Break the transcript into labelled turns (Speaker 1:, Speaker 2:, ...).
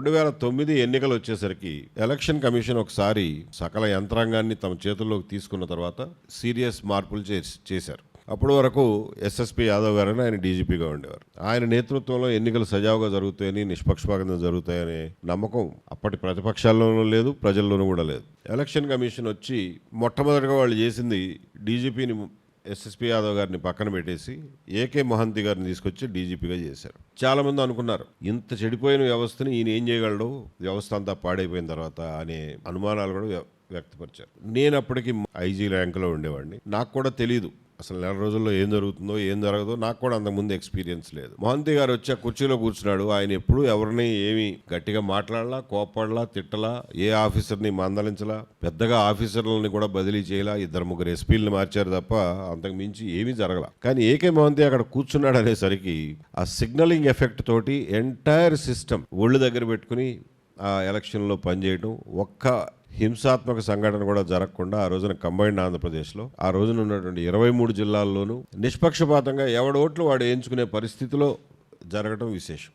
Speaker 1: రెండు వేల తొమ్మిది ఎన్నికలు వచ్చేసరికి ఎలక్షన్ కమిషన్ ఒకసారి సకల యంత్రాంగాన్ని తమ చేతుల్లోకి తీసుకున్న తర్వాత సీరియస్ మార్పులు చేశారు. అప్పటి వరకు ఎస్ఎస్పి యాదవ్ గారని ఆయన డీజీపీగా ఉండేవారు. ఆయన నేతృత్వంలో ఎన్నికలు సజావుగా జరుగుతాయని నిష్పక్షపాతంగా జరుగుతాయనే నమ్మకం అప్పటి ప్రతిపక్షాల్లోనూ లేదు ప్రజల్లోనూ కూడా లేదు. ఎలక్షన్ కమిషన్ వచ్చి మొట్టమొదటిగా వాళ్ళు చేసింది డీజీపీని ఎస్ఎస్పి యాదవ్ గారిని పక్కన పెట్టేసి ఏకే మహంతి గారిని తీసుకొచ్చి డీజీపీగా చేశారు. చాలామంది అనుకున్నారు ఇంత చెడిపోయిన వ్యవస్థని ఈయన ఏం చేయగలడు? వ్యవస్థ అంతా పాడైపోయిన తర్వాత అనే అనుమానాలు కూడా వ్య- వ్యక్తపరిచారు. నేను అప్పటికి ఐజీ ర్యాంకులో ఉండేవాడిని. నాకు కూడా తెలియదు అసలు నెల రోజుల్లో ఏం జరుగుతుందో ఏం జరగదో నాకు కూడా అంతకుముందు ఎక్స్పీరియన్స్ లేదు. మహంతి గారు వచ్చి కుర్చీలో కూర్చున్నాడు. ఆయన ఎప్పుడు ఎవరిని ఏమి గట్టిగా మాట్లాడలా కోపడలా తిట్టలా ఏ ఆఫీసర్ని మందలించలా పెద్దగా ఆఫీసర్లని కూడా బదిలీ చేయలా ఇద్దరు ముగ్గురు ఎస్పీలను మార్చారు తప్ప అంతకు మించి ఏమీ జరగల. కానీ ఏకే మహంతి అక్కడ కూర్చున్నాడు అనేసరికి ఆ సిగ్నలింగ్ ఎఫెక్ట్ తోటి ఎంటైర్ సిస్టమ్ ఒళ్ళు దగ్గర పెట్టుకుని ఆ ఎలక్షన్లో పనిచేయడం ఒక్క హింసాత్మక సంఘటన కూడా జరగకుండా ఆ రోజున కంబైన్డ్ ఆంధ్రప్రదేశ్లో ఆ రోజున ఉన్నటువంటి ఇరవై మూడు జిల్లాల్లోనూ నిష్పక్షపాతంగా ఎవడోట్లు వాడు ఎంచుకునే పరిస్థితిలో జరగడం విశేషం.